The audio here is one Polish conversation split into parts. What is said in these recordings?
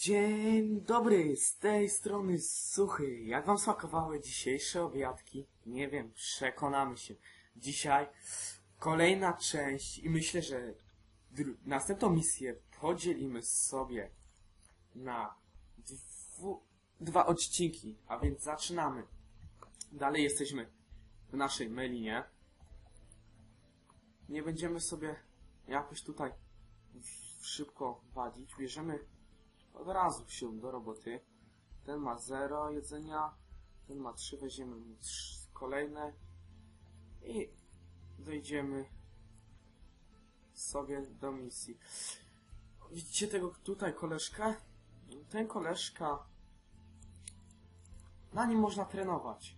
Dzień dobry, z tej strony Suchy. Jak wam smakowały dzisiejsze obiadki? Nie wiem, przekonamy się. Dzisiaj kolejna część i myślę, że następną misję podzielimy sobie na dwa odcinki, a więc zaczynamy. Dalej jesteśmy w naszej melinie. Nie będziemy sobie jakoś tutaj szybko wadzić. Bierzemy od razu się do roboty. Ten ma 0 jedzenia, ten ma 3, weźmiemy mu kolejne i dojdziemy sobie do misji. Widzicie tego tutaj koleżkę? Ten koleżka, na nim można trenować.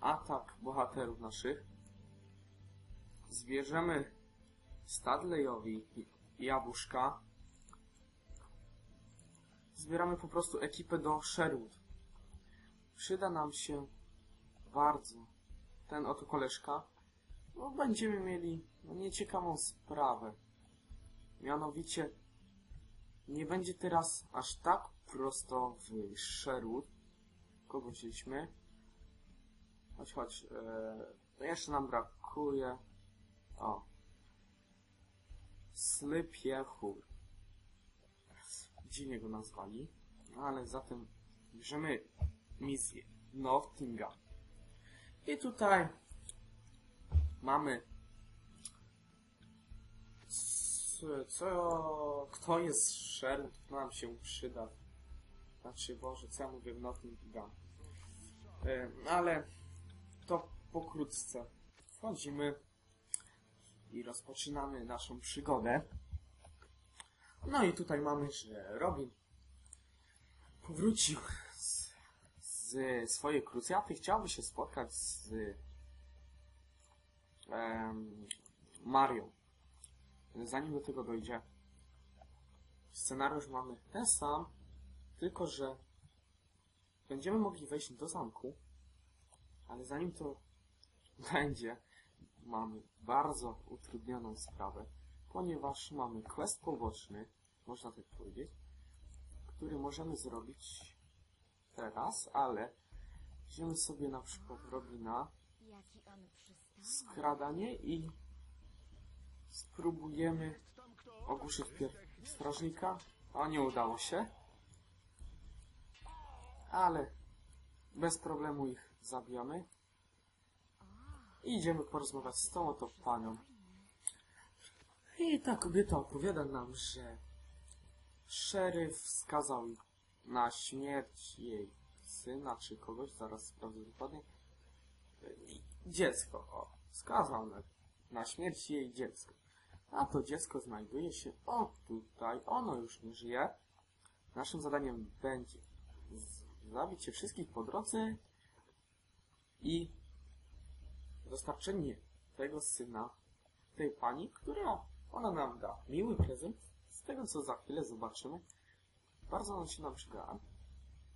Atak bohaterów naszych. Zbierzemy Stadleyowi jabłuszka zbieramy po prostu ekipę do Sherwood. Przyda nam się bardzo ten oto koleżka, bo będziemy mieli no, nieciekawą sprawę. Mianowicie nie będzie teraz aż tak prosto w Sherwood. Kogo wzięliśmy? Chodź, chodź. E, jeszcze nam brakuje. O. Slypiechur dziwnie go nazwali, no ale zatem bierzemy misję Nottingham. I tutaj mamy co, kto jest Sherwood, nam się przyda. Znaczy, Boże, co ja mówię w Nottingham. E, ale to pokrótce. Wchodzimy i rozpoczynamy naszą przygodę. No i tutaj mamy, że Robin powrócił z, z swojej krucjaty. Chciałby się spotkać z em, Marią. Zanim do tego dojdzie, scenariusz mamy ten sam, tylko że będziemy mogli wejść do zamku, ale zanim to będzie, mamy bardzo utrudnioną sprawę ponieważ mamy quest poboczny, można tak powiedzieć, który możemy zrobić teraz, ale wziąłem sobie na przykład Robina, skradanie i spróbujemy ogłuszyć strażnika, a nie udało się, ale bez problemu ich zabijamy. I idziemy porozmawiać z tą oto panią. I ta kobieta opowiada nam, że szeryf skazał na śmierć jej syna czy kogoś, zaraz sprawdzę dokładnie, dziecko, o, skazał na, na śmierć jej dziecko. A to dziecko znajduje się o tutaj, ono już nie żyje. Naszym zadaniem będzie zabić się wszystkich po drodze i dostarczenie tego syna tej pani, która ona nam da miły prezent. Tego co za chwilę zobaczymy. Bardzo on się nam przyda.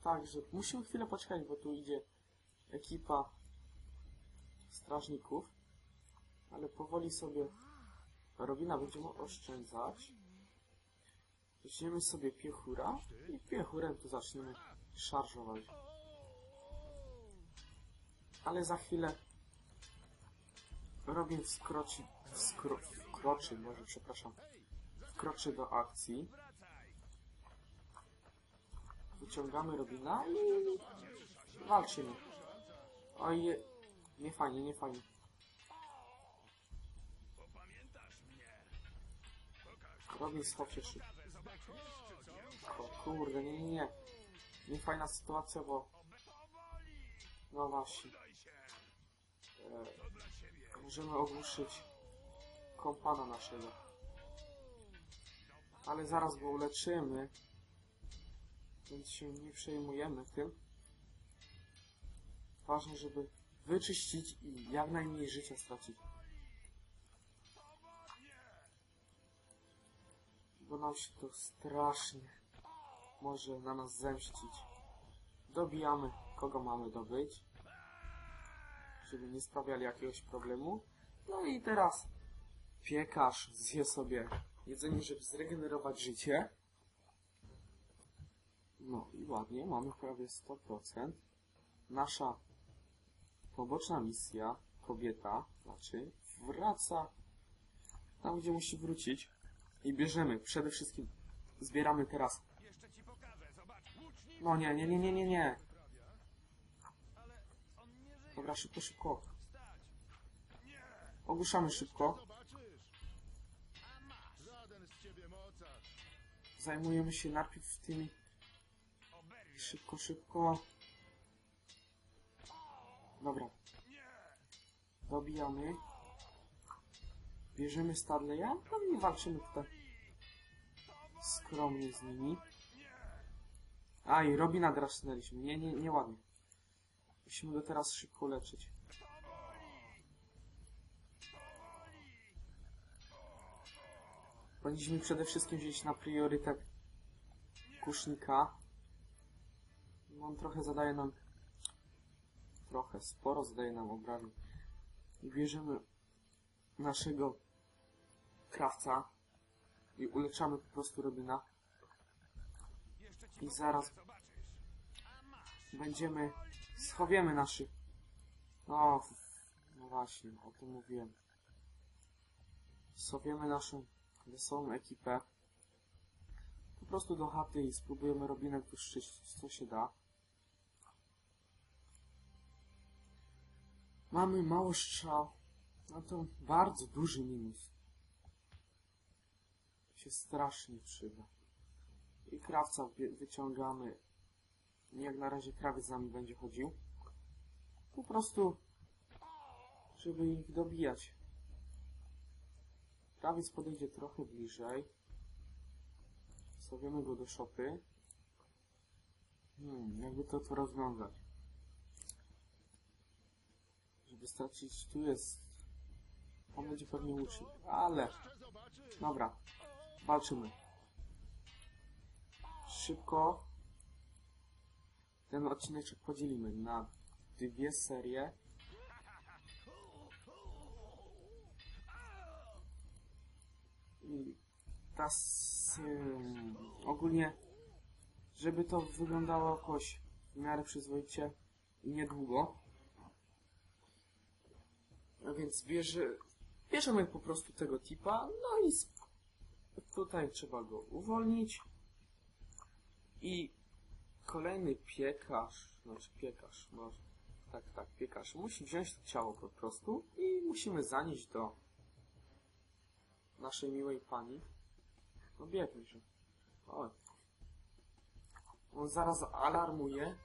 Także musimy chwilę poczekać, bo tu idzie ekipa strażników. Ale powoli sobie Robina będziemy oszczędzać. Weźmiemy sobie piechura i piechurem tu zaczniemy szarżować. Ale za chwilę Robin wskroczy, wskro, wkroczy, może przepraszam, wkroczy do akcji. Wyciągamy Robina i walczymy. Oj, nie fajnie, nie fajnie. Robin schował się szybko. Kurde, nie, nie, nie. Nie fajna sytuacja, bo... No właśnie. E, możemy ogłuszyć kompana naszego. Ale zaraz go uleczymy. Więc się nie przejmujemy tym. Ważne, żeby wyczyścić i jak najmniej życia stracić. Bo nam się to strasznie może na nas zemścić. Dobijamy kogo mamy dobyć. Żeby nie sprawiali jakiegoś problemu. No i teraz piekarz zje sobie jedzenie, żeby zregenerować życie. No i ładnie, mamy prawie 100%. Nasza poboczna misja, kobieta, znaczy, wraca tam, gdzie musi wrócić. I bierzemy, przede wszystkim zbieramy teraz. No nie, nie, nie, nie, nie, nie. Dobra, szybko, szybko. Ogłuszamy szybko. Zajmujemy się najpierw tymi. Szybko, szybko. Dobra, Nie. dobijamy. Bierzemy Stadleya, no i walczymy tutaj skromnie z nimi. A i Robina drasnęliśmy. Nie, nie, nieładnie. Musimy go teraz szybko leczyć. Powinniśmy przede wszystkim wziąć na priorytet kusznika. On trochę zadaje nam... Trochę, sporo zadaje nam obrażeń. I bierzemy naszego krawca i uleczamy po prostu Robina. I zaraz będziemy... Schowiemy naszych... O, no właśnie, o tym mówiłem. Schowiemy naszą wesołą ekipę. Po prostu do chaty i spróbujemy Robinem puszczyć, co się da. Mamy mało strzał. No to bardzo duży minus. Się strasznie przyda. I krawca wy- wyciągamy. Jak na razie krawiec z nami będzie chodził. Po prostu, żeby ich dobijać. Krawiec podejdzie trochę bliżej. Stawiamy go do szopy. Hmm, jakby to tu rozwiązać. Żeby stracić, tu jest... On będzie pewnie łucznik, ale... Dobra, walczymy. Szybko. Ten odcinek podzielimy na dwie serie. Ym, ogólnie, żeby to wyglądało jakoś w miarę przyzwoicie i niedługo. Więc bierze, bierzemy po prostu tego tipa, no i tutaj trzeba go uwolnić. I kolejny piekarz, znaczy piekarz, może, tak, tak, piekarz, musi wziąć to ciało po prostu i musimy zanieść do naszej miłej pani. Biegnie się. Oj. On zaraz alarmuje.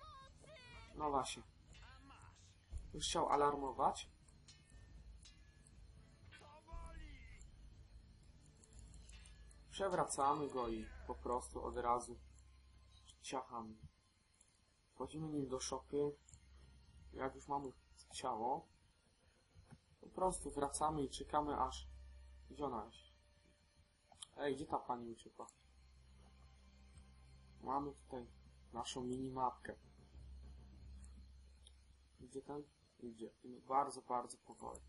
No właśnie. Już chciał alarmować. Przewracamy go i po prostu od razu ciachamy. Wchodzimy nim do szopy. Jak już mamy ciało, po prostu wracamy i czekamy aż... Gdzie ona jest? Ej, gdzie ta pani uciekła? Mamy tutaj naszą minimapkę. Idzie ten? Idzie. I bardzo, bardzo powoli.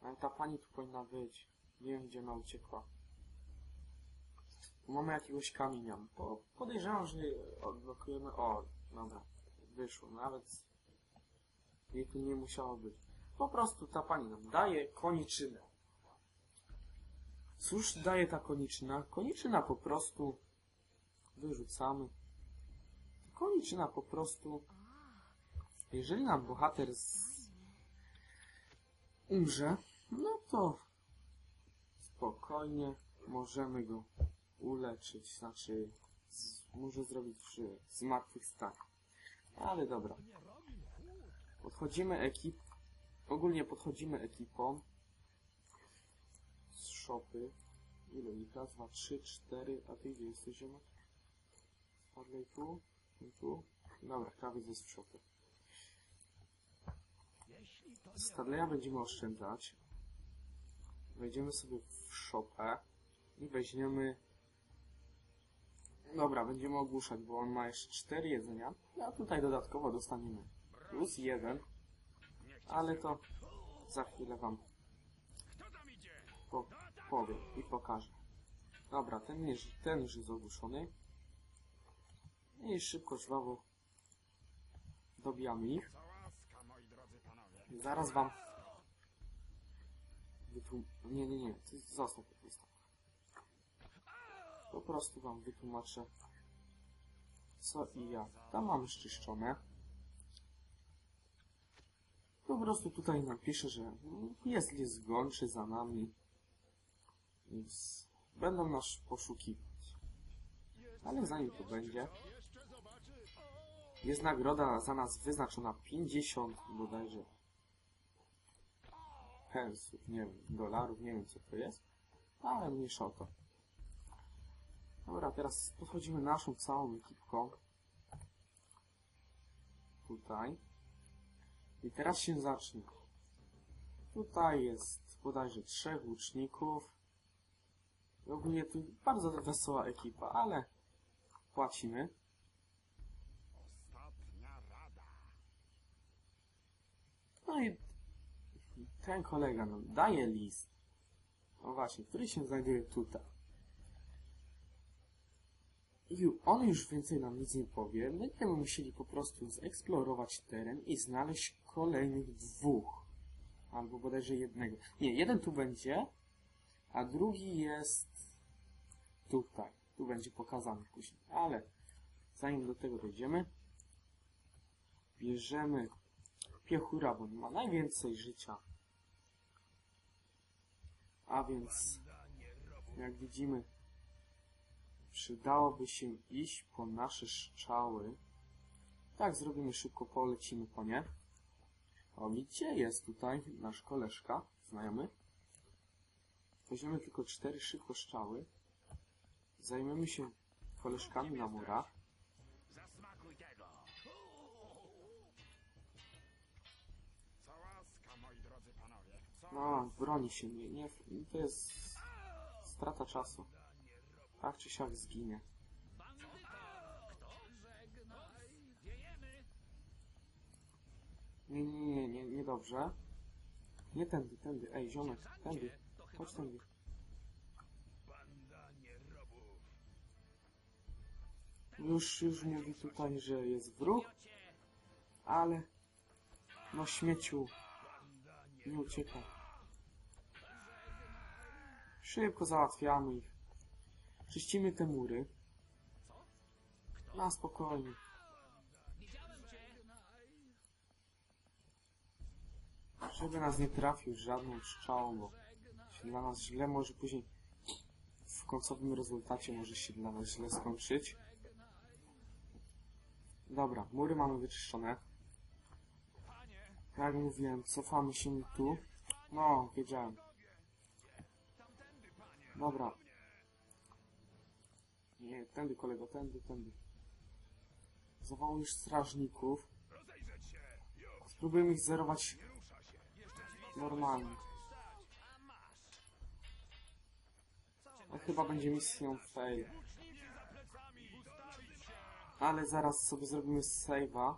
Ale ta pani tu powinna być. Nie wiem, gdzie ona uciekła. Mamy jakiegoś kamienia. Po, podejrzewam, że odblokujemy... O, dobra. Wyszło. Nawet jej tu nie musiało być. Po prostu ta pani nam daje koniczynę. Cóż daje ta koniczyna? Koniczyna po prostu wyrzucamy. Koniczyna po prostu jeżeli nam bohater z... umrze, no to spokojnie możemy go uleczyć, znaczy z... może zrobić przy zmartwychwstanie. Ale dobra. Podchodzimy ekip, ogólnie podchodzimy ekipą z szopy. Ile ich? Raz, dwa, trzy, cztery, a ty gdzie jesteś, zioma? Spadlej tu, i tu. Dobra, krawiec jest w szopie. Stadleya będziemy oszczędzać. Wejdziemy sobie w szopę i weźmiemy... Dobra, będziemy ogłuszać, bo on ma jeszcze 4 jedzenia. A tutaj dodatkowo dostaniemy plus jeden. Ale to za chwilę wam Powiem i pokażę. Dobra, ten, nie, ten już jest ogłuszony. I szybko, żwawo dobijamy ich. Zaraz wam wytłum... Nie, nie, nie, zostaw po prostu. Po prostu wam wytłumaczę co i jak. Tam mamy szczyszczone. Po prostu tutaj napiszę, że jest list gończy za nami. Więc będą nas poszukiwać. Ale zanim to będzie, jest nagroda za nas wyznaczona 50 bodajże pensów, nie wiem, dolarów, nie wiem co to jest, ale mniejsza o to. Dobra, teraz podchodzimy naszą całą ekipką. Tutaj. I teraz się zacznie. Tutaj jest bodajże trzech łuczników. I ogólnie to bardzo wesoła ekipa, ale płacimy. Ostatnia rada. No i ten kolega nam daje list. No właśnie, który się znajduje tutaj. I on już więcej nam nic nie powie. Będziemy musieli po prostu zeksplorować teren i znaleźć kolejnych dwóch. Albo bodajże jednego. Nie, jeden tu będzie, a drugi jest tutaj. Tu będzie pokazany później. Ale zanim do tego dojdziemy, bierzemy piechura, bo ma najwięcej życia. A więc, jak widzimy, przydałoby się iść po nasze strzały. Tak, zrobimy szybko, polecimy po nie. O, gdzie jest tutaj nasz koleżka, znajomy? Weźmiemy tylko cztery szybko strzały. Zajmiemy się koleżkami na murach. Zasmakuj tego. Co łaska, moi drodzy panowie. No, broni się, nie, nie, to jest strata czasu. Tak czy siak zginie. Nie, nie, nie, nie, nie dobrze. Nie tędy, tędy, ej, ziomek, tędy, chodź tędy. Już, już mówi tutaj, że jest wróg, ale no śmieciu nie ucieka. Szybko załatwiamy ich. Czyścimy te mury. Na spokojnie. Żeby nas nie trafił żadną strzałą, bo się dla nas źle może później w końcowym rezultacie może się dla nas źle skończyć. Dobra, mury mamy wyczyszczone. Jak mówiłem, cofamy się tu. No, wiedziałem. Dobra. Nie, tędy kolego, tędy, tędy. Zawołujesz strażników. Spróbujemy ich zerować normalnie. To chyba będzie misją fail. Ale zaraz sobie zrobimy save'a.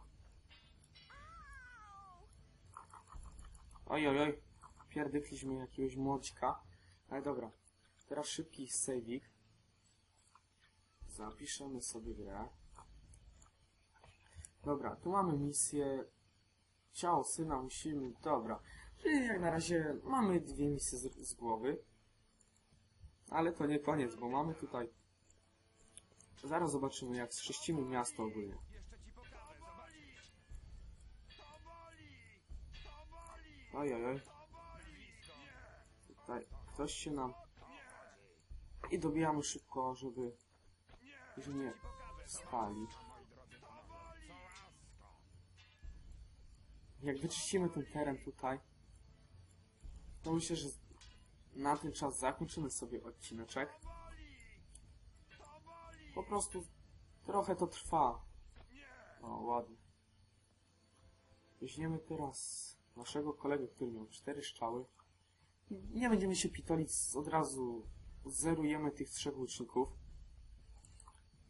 Oj, oj, oj. Pierdykliśmy jakiegoś młodźka. Ale dobra. Teraz szybki save'ik. Zapiszemy sobie grę. Dobra, tu mamy misję. Ciało syna musimy. Dobra. Czyli jak na razie mamy dwie misje z, z głowy. Ale to nie koniec, bo mamy tutaj. Zaraz zobaczymy, jak zczyścimy miasto ogólnie. Oj! Tutaj ktoś się nam. I dobijamy szybko, żeby już nie spali. Jak wyczyścimy ten teren tutaj, to myślę, że na ten czas zakończymy sobie odcineczek. Po prostu trochę to trwa. O, ładnie. Weźmiemy teraz naszego kolegę, który miał cztery strzały. Nie będziemy się pitolić, od razu zerujemy tych trzech łuczników.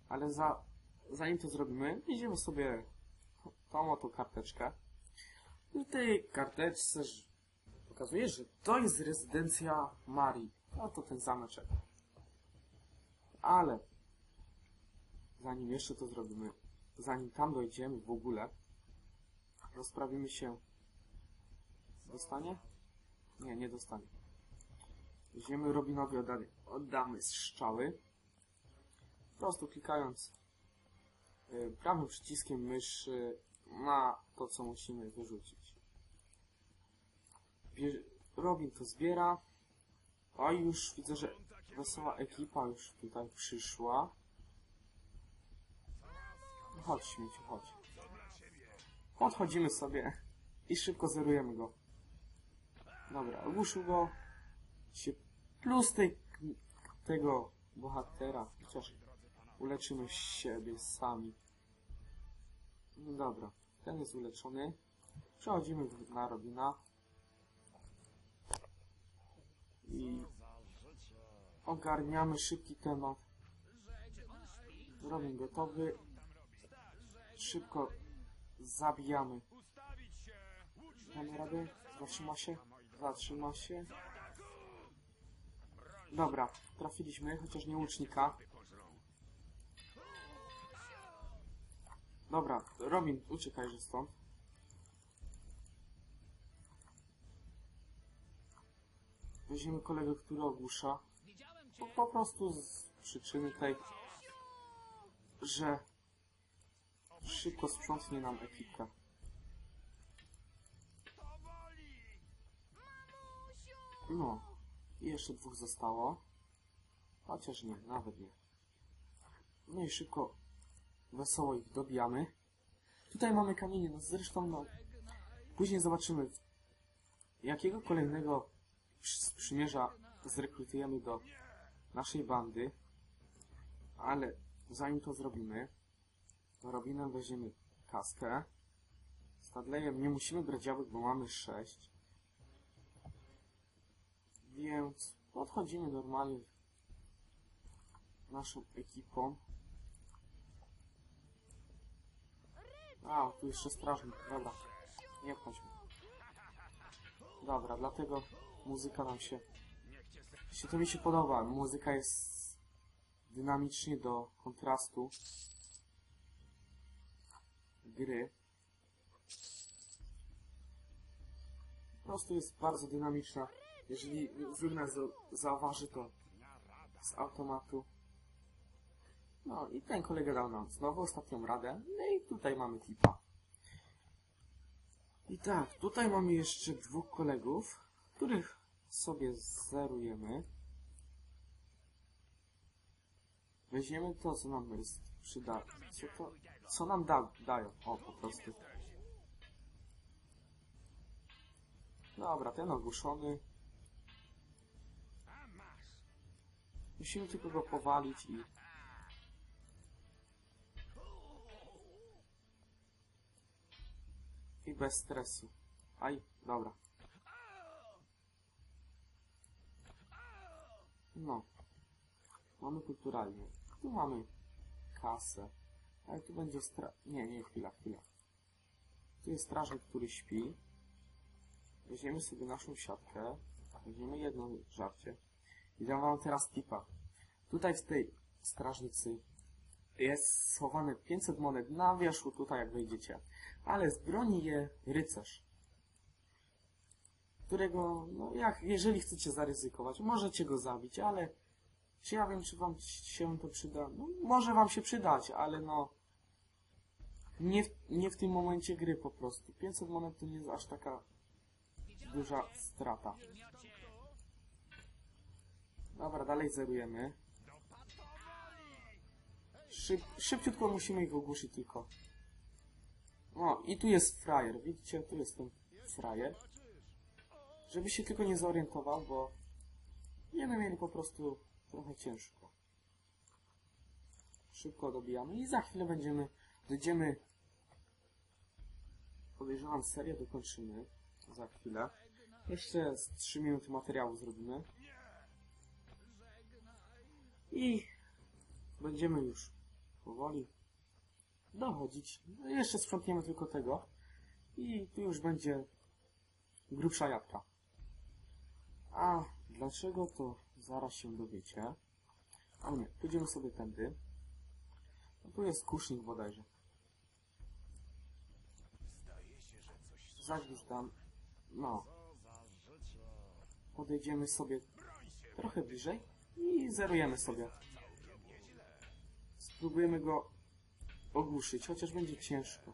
Ale za, zanim to zrobimy, weźmiemy sobie tą oto karteczkę. I tej karteczce pokazuje, że to jest rezydencja Marii. Oto ten zameczek. Ale zanim jeszcze to zrobimy, zanim tam dojdziemy w ogóle, rozprawimy się. Dostanie? Nie, nie dostanie. Weźmiemy Robinowi oddamy, oddamy strzały. Po prostu klikając y, prawym przyciskiem myszy na to, co musimy wyrzucić. Robin to zbiera. A już widzę, że wesoła ekipa już tutaj przyszła. Chodź, śmieciu, chodź. Podchodzimy sobie i szybko zerujemy go. Dobra, ogłuszył go. Się plus tej, tego bohatera, chociaż uleczymy siebie sami. No dobra, ten jest uleczony. Przechodzimy na Robina. I ogarniamy szybki temat. Robin gotowy. Szybko zabijamy. Damy radę? Zatrzyma się? Zatrzyma się. Dobra, trafiliśmy, chociaż nie łucznika. Dobra, Robin, uciekajże stąd. Weźmiemy kolegę, który ogłusza. Po, po prostu z przyczyny tej, że szybko sprzątnie nam ekipkę. No, i jeszcze dwóch zostało. Chociaż nie, nawet nie. No i szybko, wesoło ich dobijamy. Tutaj mamy kamienie, no zresztą no, później zobaczymy, jakiego kolejnego przy- sprzymierza zrekrutujemy do naszej bandy. Ale zanim to zrobimy, Robinem weźmiemy kaskę. Z Tadlejem nie musimy brać działek, bo mamy 6. Więc podchodzimy normalnie naszą ekipą. A, tu jeszcze strażnik, dobra. Nie wchodźmy. Dobra, dlatego muzyka nam się... się to mi się podoba. Muzyka jest dynamicznie do kontrastu gry. Po prostu jest bardzo dynamiczna. Jeżeli wróg nas za- zauważy, to z automatu. No i ten kolega dał nam znowu ostatnią radę. No i tutaj mamy tipa. I tak, tutaj mamy jeszcze dwóch kolegów, których sobie zerujemy. Weźmiemy to, co nam jest przyda... Co to... Co nam da, dają. O, po prostu. Dobra, ten ogłuszony. Musimy tylko go powalić i... I bez stresu. Aj, dobra. No. Mamy kulturalnie. Tu mamy kasę. Ale tu będzie stra... Nie, nie, chwila, chwila. Tu jest strażnik, który śpi. Weźmiemy sobie naszą siatkę. Weźmiemy jedno żarcie. I dam wam teraz tipa. Tutaj w tej strażnicy jest schowane 500 monet na wierzchu, tutaj jak wejdziecie. Ale z broni je rycerz. Którego, no jak, jeżeli chcecie zaryzykować, możecie go zabić, ale czy ja wiem, czy wam się to przyda? No, może wam się przydać, ale no nie w, nie w tym momencie gry po prostu. 500 monet to nie jest aż taka duża strata. Dobra, dalej zerujemy. Szyb, szybciutko musimy ich ogłuszyć tylko. No i tu jest frajer, widzicie? Tu jest ten frajer. Żeby się tylko nie zorientował, bo będziemy mieli po prostu trochę ciężko. Szybko dobijamy i za chwilę będziemy, dojdziemy, podejrzewam serię dokończymy za chwilę. Jeszcze z 3 minuty materiału zrobimy. I będziemy już powoli dochodzić. No jeszcze sprzątniemy tylko tego. I tu już będzie grubsza jabłka. A dlaczego to zaraz się dowiecie. O nie, pójdziemy sobie tędy. Tu jest kusznik bodajże. Zagwizdam. No. Podejdziemy sobie trochę bliżej i zerujemy sobie. Spróbujemy go ogłuszyć, chociaż będzie ciężko.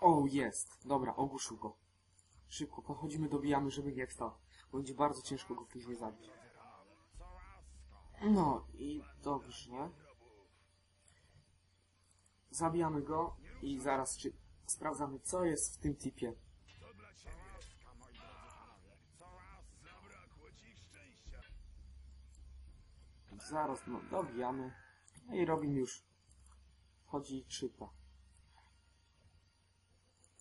O, jest. Dobra, ogłuszył go. Szybko, podchodzimy, dobijamy, żeby nie wstał. Będzie bardzo ciężko go później zabić. No i dobrze. Zabijamy go i zaraz czy sprawdzamy, co jest w tym tipie. Zaraz, no, dobijamy. No i robimy już. Wchodzi czyta.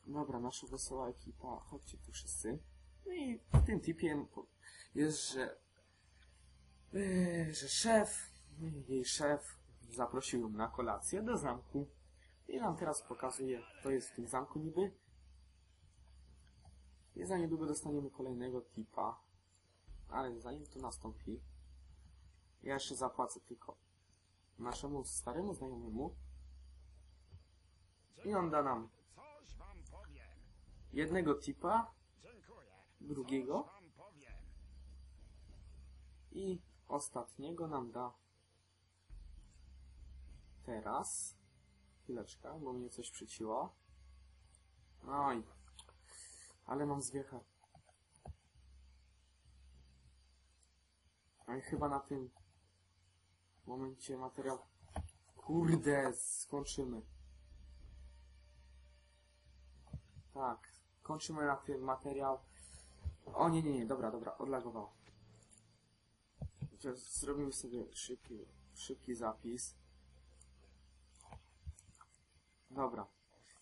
Dobra, nasza wesoła ekipa. Chodźcie tu wszyscy. No i w tym tipie jest, że, że szef, jej szef zaprosił ją na kolację do zamku. I nam teraz pokazuje, kto jest w tym zamku niby. I za niedługo dostaniemy kolejnego tipa. Ale zanim to nastąpi, ja jeszcze zapłacę tylko naszemu staremu znajomemu i on da nam jednego tipa, drugiego i ostatniego nam da teraz. Chwileczkę, bo mnie coś przyciło. Oj, ale mam zwiecha. I chyba na tym momencie materiał... Kurde, skończymy. Tak, kończymy na tym materiał. O nie, nie, nie, dobra, dobra, odlagowało. Chociaż zrobimy sobie szybki, szybki zapis. Dobra.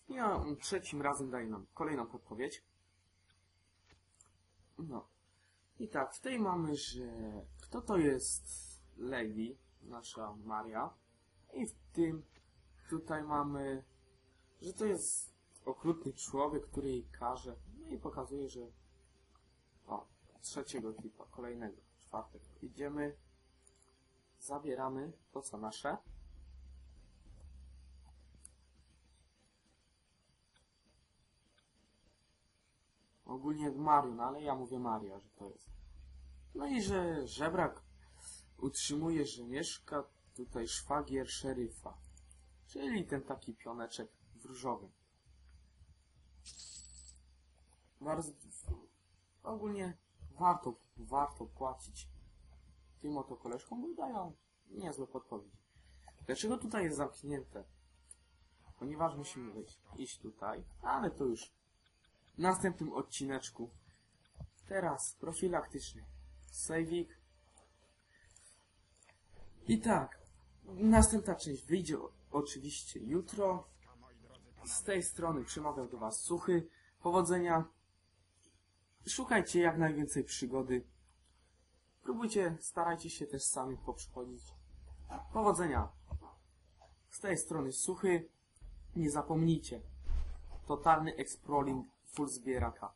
I on trzecim razem daje nam kolejną podpowiedź. No. I tak, w tej mamy, że kto to jest Lady, nasza Maria. I w tym tutaj mamy, że to jest okrutny człowiek, który jej każe. No i pokazuje, że o, trzeciego typa, kolejnego, czwartego. Idziemy, zabieramy to co nasze. Ogólnie Marion, ale ja mówię Maria, że to jest. No i że żebrak utrzymuje, że mieszka tutaj szwagier szeryfa. Czyli ten taki pioneczek w różowym. Bardzo, ogólnie warto, warto płacić tym oto koleżkom, bo dają niezłe podpowiedzi. Dlaczego tutaj jest zamknięte? Ponieważ musimy wejść, iść tutaj, ale to już w następnym odcineczku. Teraz profilaktyczny sejwik. I tak, następna część wyjdzie oczywiście jutro. Z tej strony przemawiał do Was Suchy. Powodzenia. Szukajcie jak najwięcej przygody. Próbujcie, starajcie się też sami poprzechodzić. Powodzenia. Z tej strony Suchy. Nie zapomnijcie. Totalny exploring full zbieraka.